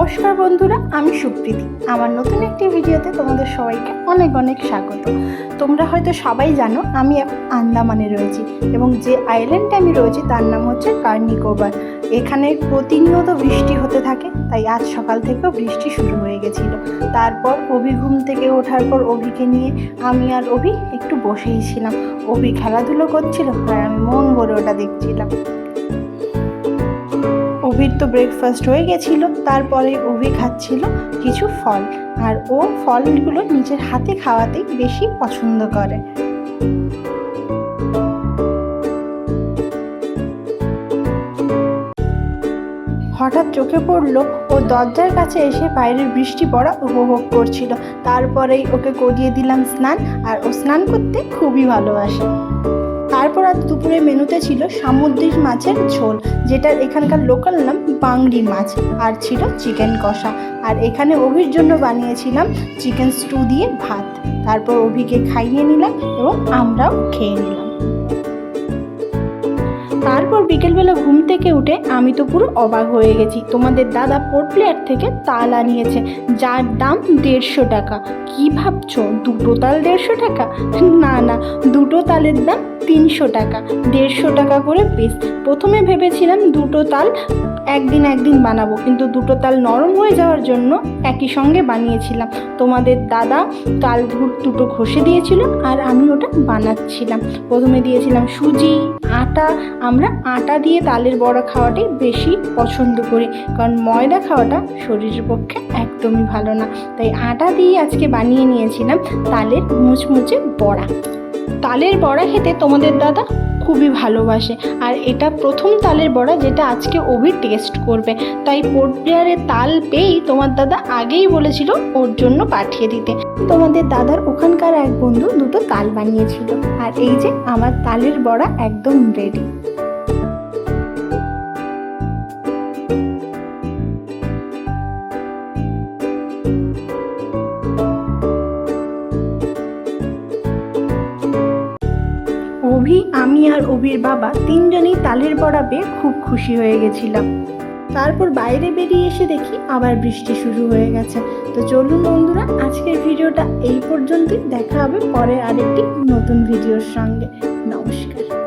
নমস্কার বন্ধুরা, আমি সুপ্রীতি। আমার নতুন একটি ভিডিওতে তোমাদের সবাইকে অনেক অনেক স্বাগত। তোমরা হয়তো সবাই জানো, আমি এখন আন্দামানে রয়েছি এবং যে আইল্যান্ডে আমি রয়েছি, তার নাম হচ্ছে কার্নিকোবার। এখানে প্রতিনিয়ত বৃষ্টি হতে থাকে, তাই আজ সকাল থেকেও বৃষ্টি শুরু হয়ে গেছিল। তারপর অভি ঘুম থেকে ওঠার পর অভিকে নিয়ে আমি আর অভি একটু বসেই ছিলাম। অভি খেলাধুলো করছিল, আর আমি মন ভরে ওটা দেখছিলাম। অভির তো ব্রেকফাস্ট হয়ে গেছিল, তারপরে অভি খাচ্ছিল কিছু ফল আর ও ফলগুলো নিজের হাতে খাওয়াতেই বেশি পছন্দ করে। হঠাৎ চোখে পড়ল, ও দরজার কাছে এসে বাইরের বৃষ্টি পড়া উপভোগ করছিল। তারপরেই ওকে করিয়ে দিলাম স্নান আর ও স্নান করতে খুবই ভালোবাসে। তারপর আর দুপুরের মেনুতে ছিল সামুদ্রিক মাছের ঝোল, যেটার এখানকার লোকাল নাম বাংড়ি মাছ, আর ছিল চিকেন কষা। আর এখানে অভির জন্য বানিয়েছিলাম চিকেন স্টু দিয়ে ভাত। তারপর অভিকে খাইয়ে নিলাম এবং আমরাও খেয়ে নিলাম। তারপর বিকেলবেলা ঘুম থেকে উঠে আমি তো পুরো অবাক হয়ে গেছি। তোমাদের দাদা পোর্ট প্লেয়ার থেকে তাল আনিয়েছে, যার দাম দেড়শো টাকা। কি ভাবছ? দুটো তাল দেড়শো টাকা? না না, দুটো তালের দাম তিনশো টাকা। দেড়শো টাকা করে পিস প্রথমে ভেবেছিলাম দুটো তাল একদিন একদিন বানাবো। কিন্তু দুটো তাল নরম হয়ে যাওয়ার জন্য একই সঙ্গে বানিয়েছিলাম। তোমাদের দাদা তাল দুটো ঘষে দিয়েছিল আর আমি ওটা বানাচ্ছিলাম। প্রথমে দিয়েছিলাম সুজি, আটা। আমরা আটা দিয়ে তালের বড়া খাওয়াটাই বেশি পছন্দ করি। কারণ ময়দা খাওয়াটা শরীরের পক্ষে একদমই ভালো না। তাই আটা দিয়ে আজকে বানিয়ে নিয়েছিলাম তালের মুচমুচে বড়া। তালের বড়া খেতে তোমাদের দাদা খুবই ভালোবাসে। আর এটা প্রথম তালের বড়া যেটা আজকে অভি টেস্ট করবে। তাই পোর্ট তাল পেয়েই তোমার দাদা আগেই বলেছিল ওর জন্য পাঠিয়ে দিতে। তোমাদের দাদার ওখানকার এক বন্ধু দুটো তাল বানিয়েছিল। আর এই যে আমার তালের বড়া একদম রেডি অভি, আমি আর অভির বাবা তিনজনেই তালের বড়া পেয়ে খুব খুশি হয়ে গেছিলাম। তারপর বাইরে বেরিয়ে এসে দেখি আবার বৃষ্টি শুরু হয়ে গেছে। তো চলুন বন্ধুরা, আজকের ভিডিওটা এই পর্যন্তই। দেখা হবে পরে আরেকটি নতুন ভিডিওর সঙ্গে। নমস্কার।